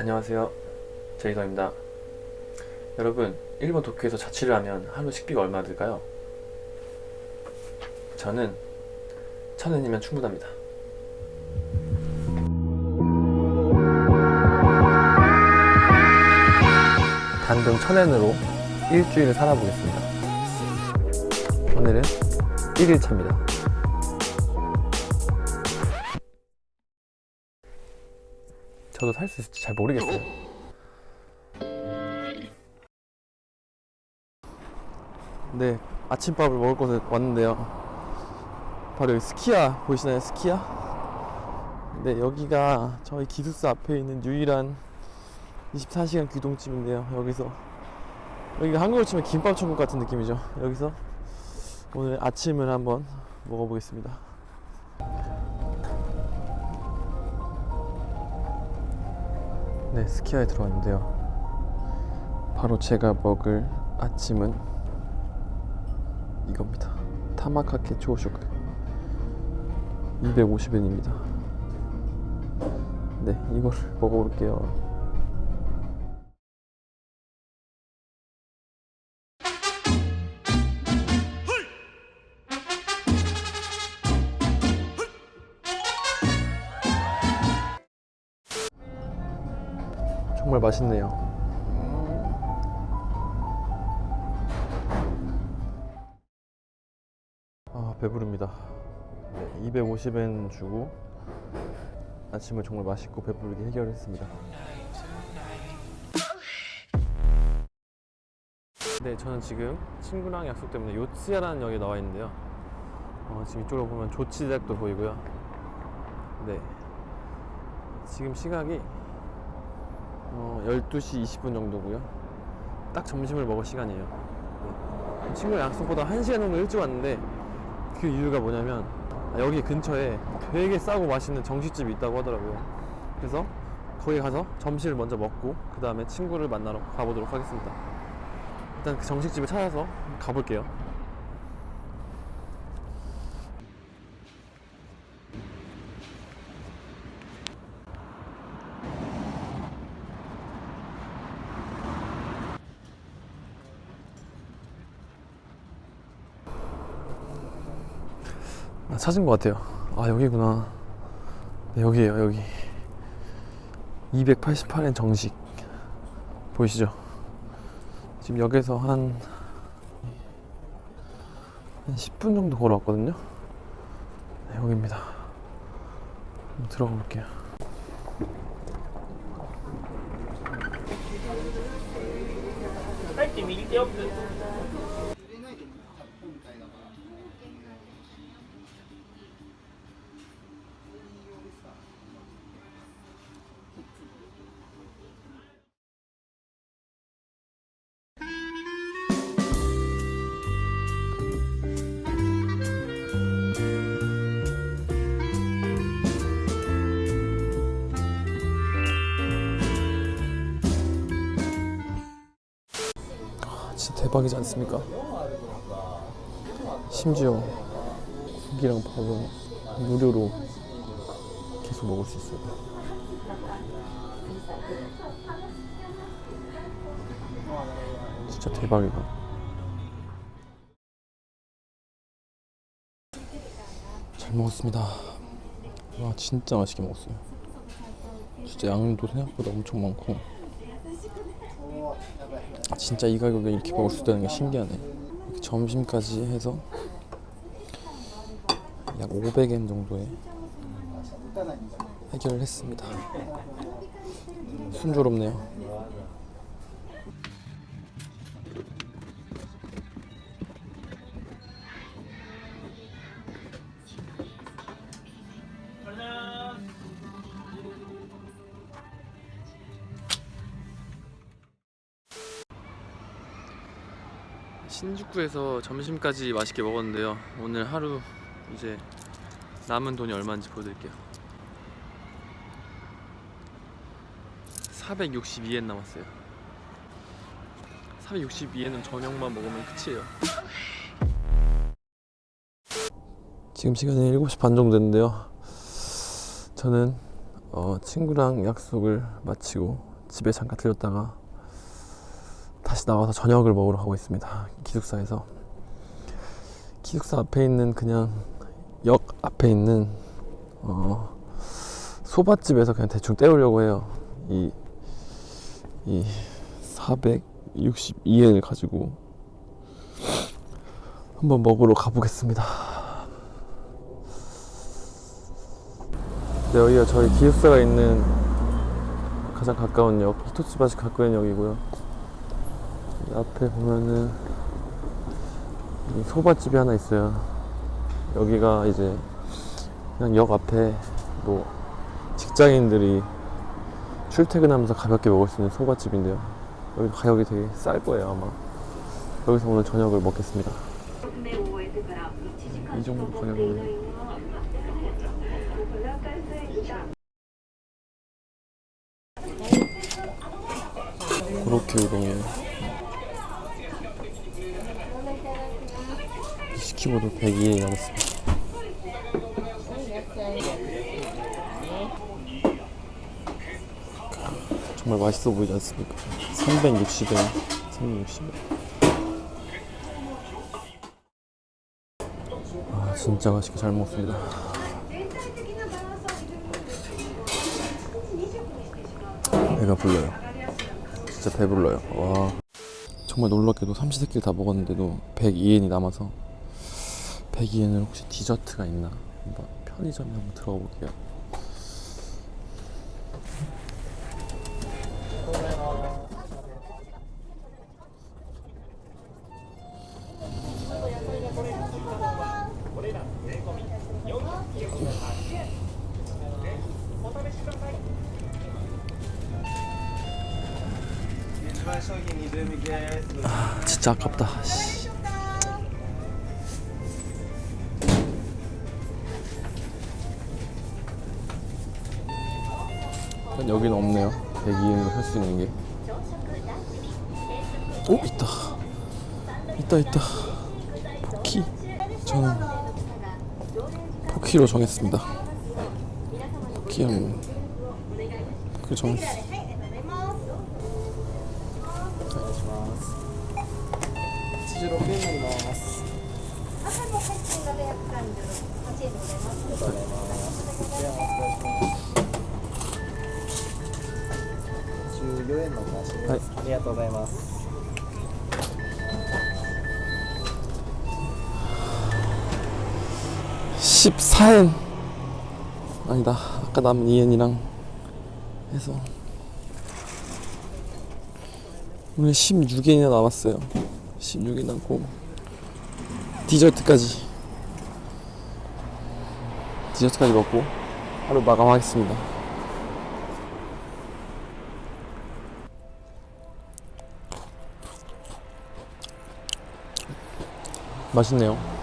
안녕하세요. 제이더입니다. 여러분, 일본 도쿄에서 자취를 하면 하루 식비가 얼마 들까요? 저는 천 엔이면 충분합니다. 단돈 천 엔으로 일주일을 살아보겠습니다. 오늘은 1일차입니다. 저도 살 수 있을지 잘 모르겠어요. 네, 아침밥을 먹을 곳에 왔는데요. 바로 여기 스키야 보이시나요? 스키야? 네, 여기가 저희 기숙사 앞에 있는 유일한 24시간 귀동집인데요. 여기서 여기가 한국으로 치면 김밥 천국 같은 느낌이죠. 여기서 오늘 아침을 한번 먹어보겠습니다. 네, 스키야에 들어왔는데요. 바로 제가 먹을 아침은 이겁니다. 타마카케 초쇼크 250엔입니다. 네, 이걸 먹어볼게요. 정말 맛있네요. 아 배부릅니다. 네, 250엔 주고 아침을 정말 맛있고 배부르게 해결했습니다. 네, 저는 지금 친구랑 약속 때문에 요츠야라는 역에 나와 있는데요. 어, 지금 이쪽으로 보면 조치대학도 보이고요. 네, 지금 시각이 어, 12시 20분 정도고요. 딱 점심을 먹을 시간이에요. 네. 친구랑 약속보다 1시간 정도 일찍 왔는데 그 이유가 뭐냐면 아, 여기 근처에 되게 싸고 맛있는 정식집이 있다고 하더라고요. 그래서 거기 가서 점심을 먼저 먹고 그 다음에 친구를 만나러 가보도록 하겠습니다. 일단 그 정식집을 찾아서 가볼게요. 찾은 것 같아요. 아 여기구나. 네, 여기에요 여기. 288엔 정식 보이시죠? 지금 역에서 한, 한 10분 정도 걸어왔거든요. 네, 여기입니다. 들어가 볼게요. 대박이지 않습니까? 심지어 국이랑 밥은 무료로 계속 먹을 수 있어요. 진짜 대박이다. 잘 먹었습니다. 와 진짜 맛있게 먹었어요. 진짜 양도 생각보다 엄청 많고 진짜 이 가격에 이렇게 먹을 수 있다는 게 신기하네. 이렇게 점심까지 해서 약 500엔 정도에 해결을 했습니다. 순조롭네요. 신주쿠에서 점심까지 맛있게 먹었는데요. 오늘 하루 이제 남은 돈이 얼마인지 보여드릴게요. 462엔 남았어요. 462엔은 저녁만 먹으면 끝이에요. 지금 시간이 7시 반 정도 됐는데요. 저는 어, 친구랑 약속을 마치고 집에 잠깐 들렸다가 다시 나와서 저녁을 먹으러 가고 있습니다. 기숙사에서 기숙사 앞에 있는 그냥 역 앞에 있는 어, 소바집에서 그냥 대충 때우려고 해요. 이, 이 462엔을 가지고 한번 먹으러 가보겠습니다. 네, 여기가 저희 기숙사가 있는 가장 가까운 역, 히토츠바시 가까운 역이고요. 이 앞에 보면은 이 소바집이 하나 있어요. 여기가 이제 그냥 역 앞에 뭐 직장인들이 출퇴근하면서 가볍게 먹을 수 있는 소바집인데요. 여기 가격이 되게 쌀 거예요 아마. 여기서 오늘 저녁을 먹겠습니다. 이 정도 가격이면 그렇게 우동이에요. 시 키고도 102에 남았습니다. 정말 맛있어 보이지 않습니까? 360엔, 360엔. 아, 진짜 맛있게 잘 먹습니다. 배가 불러요. 진짜 배불러요. 와. 정말 놀랍게도 삼시세끼를 다 먹었는데도 102엔이 남아서 102엔을 혹시 디저트가 있나? 한번 편의점에 한번 들어가 볼게요. 진짜 아깝다. 여기는 없네요. 대기인으로 할수 있는 게. 오! 있다. 있다 있다. 포키. 저는 포키로 정했습니다. 포키하면 그 정했어 치즈로 게임을 넣어놨어 네. 14円のお返しです、はいありがとうございます。 14엔 아니다 아까 남은 2엔이랑 해서 오늘 16엔이나 남았어요 16엔 남고 디저트까지 디저트까지 먹고 하루 마감하겠습니다 맛있네요